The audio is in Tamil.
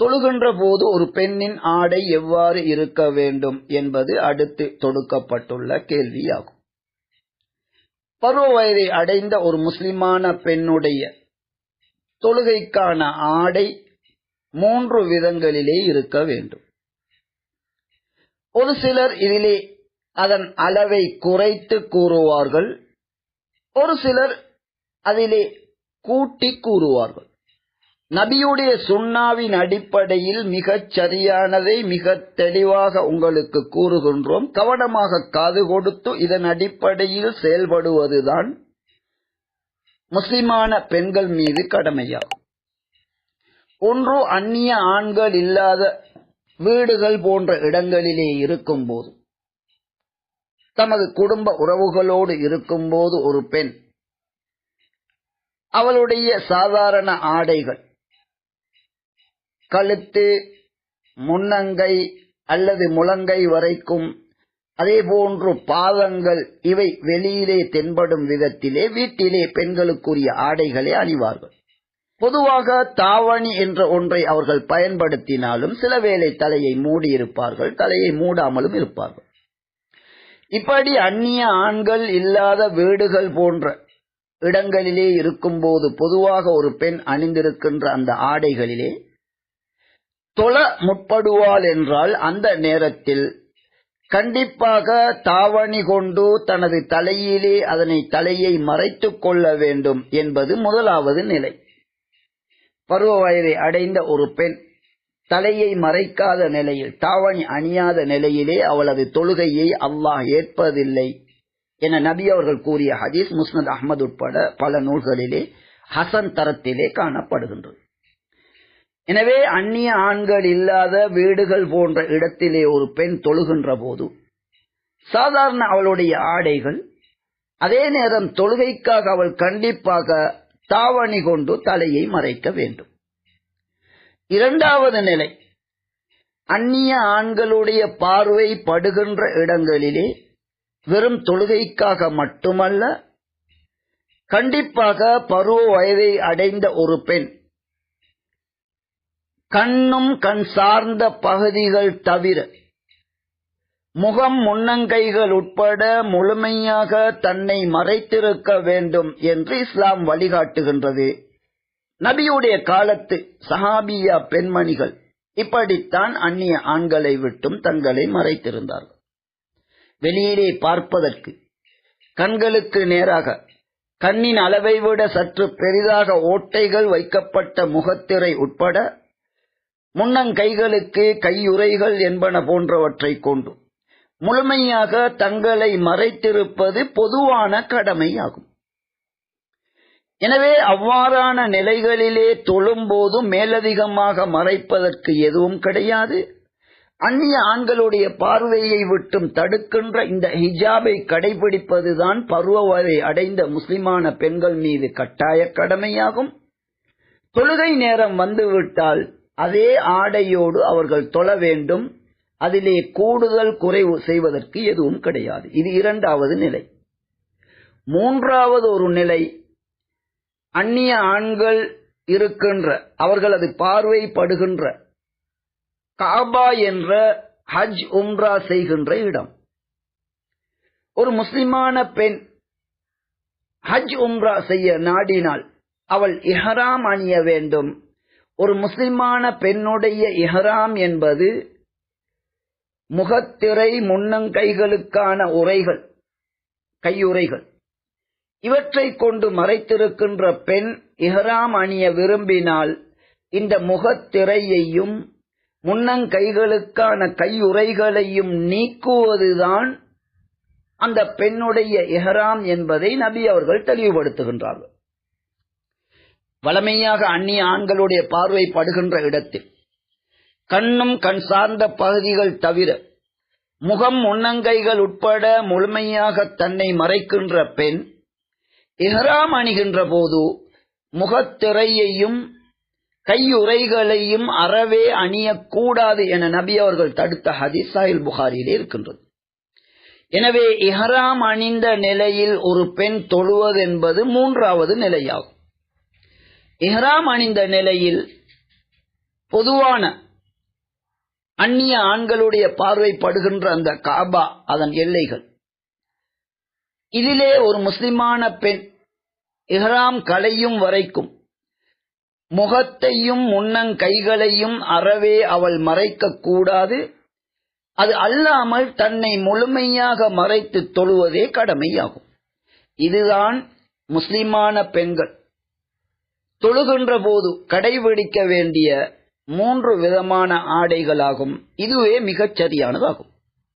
தொழுகின்ற போது ஒரு பெண்ணின் ஆடை எவ்வாறு இருக்க வேண்டும் என்பது அடுத்து தொடுக்கப்பட்டுள்ள கேள்வியாகும். பருவ வயதை அடைந்த ஒரு முஸ்லிமான பெண்ணுடைய தொழுகைக்கான ஆடை மூன்று விதங்களிலே இருக்க வேண்டும். ஒரு சிலர் இதிலே அதன் அளவை குறைத்து கூறுவார்கள். ஒரு சிலர் அதிலே கூட்டி கூறுவார்கள். நபியுடைய சுண்ணாவின் அடிப்படையில் மிகச் சரியானதை மிக தெளிவாக உங்களுக்கு கூறுகின்றோம். கவனமாக காது கொடுத்து இதன் அடிப்படையில் செயல்படுவதுதான் முஸ்லிமான பெண்கள் மீது கடமையாகும். ஒன்று அந்நிய ஆண்கள் இல்லாத வீடுகள் போன்ற இடங்களிலே இருக்கும்போது தமது குடும்ப உறவுகளோடு இருக்கும்போது ஒரு பெண் அவளுடைய சாதாரண ஆடைகள் கழுத்து முன்னங்கை அல்லது முழங்கை வரைக்கும் அதே போன்று பாதங்கள் இவை வெளியிலே தென்படும் விதத்திலே வீட்டிலே பெண்களுக்குரிய ஆடைகளை அணிவார்கள். பொதுவாக தாவணி என்ற ஒன்றை அவர்கள் பயன்படுத்தினாலும் சில வேளை தலையை மூடியிருப்பார்கள் தலையை மூடாமலும் இருப்பார்கள். இப்படி அந்நிய ஆண்கள் இல்லாத வீடுகள் போன்ற இடங்களிலே இருக்கும்போது பொதுவாக ஒரு பெண் அணிந்திருக்கின்ற அந்த ஆடைகளிலே தொழ முற்படுவாள் என்றால் அந்த நேரத்தில் கண்டிப்பாக தாவணி கொண்டு தனது தலையிலே அதனை தலையை மறைத்துக் கொள்ள வேண்டும் என்பது முதலாவது நிலை. பருவ வயதை அடைந்த ஒரு பெண் தலையை மறைக்காத நிலையில் தாவணி அணியாத நிலையிலே அவளது தொழுகையை அல்லாஹ் ஏற்பதில்லை என நபி அவர்கள் கூறிய ஹதீஸ் முஸ்னத் அஹமது உட்பட பல நூல்களிலே ஹசன் தரத்திலே காணப்படுகின்றது. எனவே அந்நிய ஆண்கள் இல்லாத வீடுகள் போன்ற இடத்திலே ஒரு பெண் தொழுகின்ற போது சாதாரண அவளுடைய ஆடைகள் அதே நேரம் தொழுகைக்காக அவள் கண்டிப்பாக தாவணி கொண்டு தலையை மறைக்க வேண்டும். இரண்டாவது நிலை அந்நிய ஆண்களுடைய பார்வை படுகின்ற இடங்களிலே வெறும் தொழுகைக்காக மட்டுமல்ல கண்டிப்பாக பருவ வயதை அடைந்த ஒரு பெண் கண்ணும் கண் சார்ந்த பகுதிகள் தவிர முகம் முன்னங்கைகள் உட்பட முழுமையாக தன்னை மறைத்திருக்க வேண்டும் என்று இஸ்லாம் வழிகாட்டுகின்றது. நபியுடைய காலத்து சஹாபியா பெண்மணிகள் இப்படித்தான் அந்நிய ஆண்களை விட்டும் தங்களை மறைத்திருந்தார்கள். வெளியிலே பார்ப்பதற்கு கண்களுக்கு நேராக கண்ணின் அளவை விட சற்று பெரிதாக ஓட்டைகள் வைக்கப்பட்ட முகத்திரை உட்பட முன்னங்கைகளுக்கு கையுறைகள் என்பன போன்றவற்றை கொண்டு முழுமையாக தங்களை மறைத்திருப்பது பொதுவான கடமையாகும். எனவே அவ்வாறான நிலைகளிலே தொழும்போதும் மேலதிகமாக மறைப்பதற்கு எதுவும் கிடையாது. அந்நிய ஆண்களுடைய பார்வையை விட்டும் தடுக்கின்ற இந்த ஹிஜாபை கடைபிடிப்பதுதான் பருவவரை அடைந்த முஸ்லிமான பெண்கள் மீது கட்டாய கடமையாகும். தொழுகை நேரம் வந்துவிட்டால் அதே ஆடையோடு அவர்கள் தொழ வேண்டும். அதிலே கூடுதல் குறைவு செய்வதற்கு எதுவும் கிடையாது. இது இரண்டாவது நிலை. மூன்றாவது ஒரு நிலை அந்நிய ஆண்கள் இருக்கின்ற அவர்களது பார்வைப்படுகின்ற காபா என்ற ஹஜ் உம்ரா செய்கின்ற இடம். ஒரு முஸ்லிமான பெண் ஹஜ் உம்ரா செய்ய நாடினால் அவள் இஹராம் அணிய வேண்டும். ஒரு முஸ்லிமான பெண்ணுடைய இஹராம் என்பது முகத்திரை முன்னங்கைகளுக்கான உரைகள் கையுறைகள். இவற்றை கொண்டு மறைத்திருக்கின்ற பெண் இஹராம் அணிய விரும்பினால் இந்த முகத்திரையையும் முன்னங்கைகளுக்கான கையுறைகளையும் நீக்குவதுதான் அந்த பெண்ணுடைய இஹராம் என்பதை நபி அவர்கள் தெளிவுபடுத்துகின்றார்கள். வளமையாக அந்நிய ஆண்களுடைய பார்வை படுகின்ற இடத்தில் கண்ணும் கண் சார்ந்த பகுதிகள் தவிர முகம் முன்னங்கைகள் உட்பட முழுமையாக தன்னை மறைக்கின்ற பெண் இஹராம் அணிகின்ற போது முகத்திரையையும் கையுறைகளையும் அறவே அணியக்கூடாது என நபி அவர்கள் தடுத்த ஹதீஸ் புகாரிலே புகாரியிலே இருக்கின்றது. எனவே இஹராம் அணிந்த நிலையில் ஒரு பெண் தொழுவது என்பது மூன்றாவது நிலையாகும். இஹ்ராம் அணிந்த நிலையில் பொதுவான அந்நிய ஆண்களுடைய பார்வைப்படுகின்ற அந்த காபா அதன் எல்லைகள். இதிலே ஒரு முஸ்லிமான பெண் இஹ்ராம் களையும் வரைக்கும் முகத்தையும் முன்னங்கைகளையும் அறவே அவள் மறைக்க கூடாது. அது அல்லாமல் தன்னை முழுமையாக மறைத்து தொழுவதே கடமையாகும். இதுதான் முஸ்லிமான பெண்கள். தொழுகின்ற போது கடைபிடிக்க வேண்டிய மூன்று விதமான ஆடைகளாகும். இதுவே மிகச் சரியானதாகும்